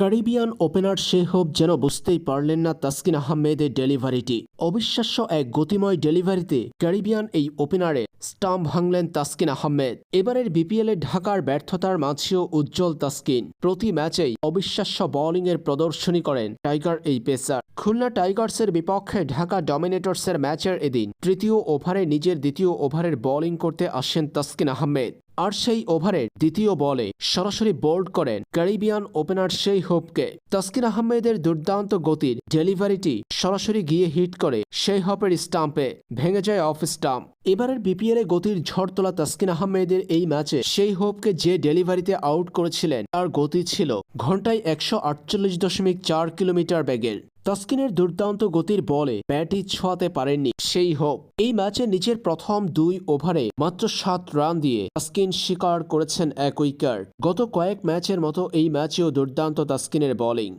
Caribbean opener শেহব যেন বুঝতেই পারলেন না তাসকিন আহমেদের ডেলিভারিটি। অবিশ্বাস্য এক গতিময় ডেলিভারিতে ক্যারিবিয়ান এই ওপেনারে স্টাম্প ভাঙলেন তাসকিন আহমেদ। এবারের বিপিএলে ঢাকার ব্যর্থতার মাঝেও উজ্জ্বল তাসকিন। প্রতি ম্যাচেই অবিশ্বাস্য বোলিংয়ের প্রদর্শনী করেন টাইগার এই পেসার। খুলনা টাইগার্সের বিপক্ষে ঢাকা ডমিনেটর্সের ম্যাচের এদিন তৃতীয় ওভারে নিজের দ্বিতীয় ওভারের বোলিং করতে আসেন তাসকিন আহমেদ। আর সেই ওভারের দ্বিতীয় বলে সরাসরি বোল্ড করেন ক্যারিবিয়ান ওপেনার সেই হোপকে। তাসকিন আহমেদের দুর্দান্ত গতির ডেলিভারিটি সরাসরি গিয়ে হিট করে সেই হপের স্টাম্পে ভেঙে যায় অফ স্টাম্প। এবারের বিপিএলে গতির ঝড় তোলা তাসকিন আহমেদের এই ম্যাচে সেই হোপকে যে ডেলিভারিতে আউট করেছিলেন, তার গতি ছিল ঘন্টায় একশো আটচল্লিশ দশমিক চার কিলোমিটার বেগের। তাসকিনের দুর্দান্ত গতির বলে ব্যাটই ছোঁয়াতে পারেননি সেই হোক এই ম্যাচে নিজের প্রথম দুই ওভারে মাত্র সাত রান দিয়ে তাস্কিন শিকার করেছেন এক উইকেট। গত কয়েক ম্যাচের মতো এই ম্যাচেও দুর্দান্ত তাস্কিনের বোলিং।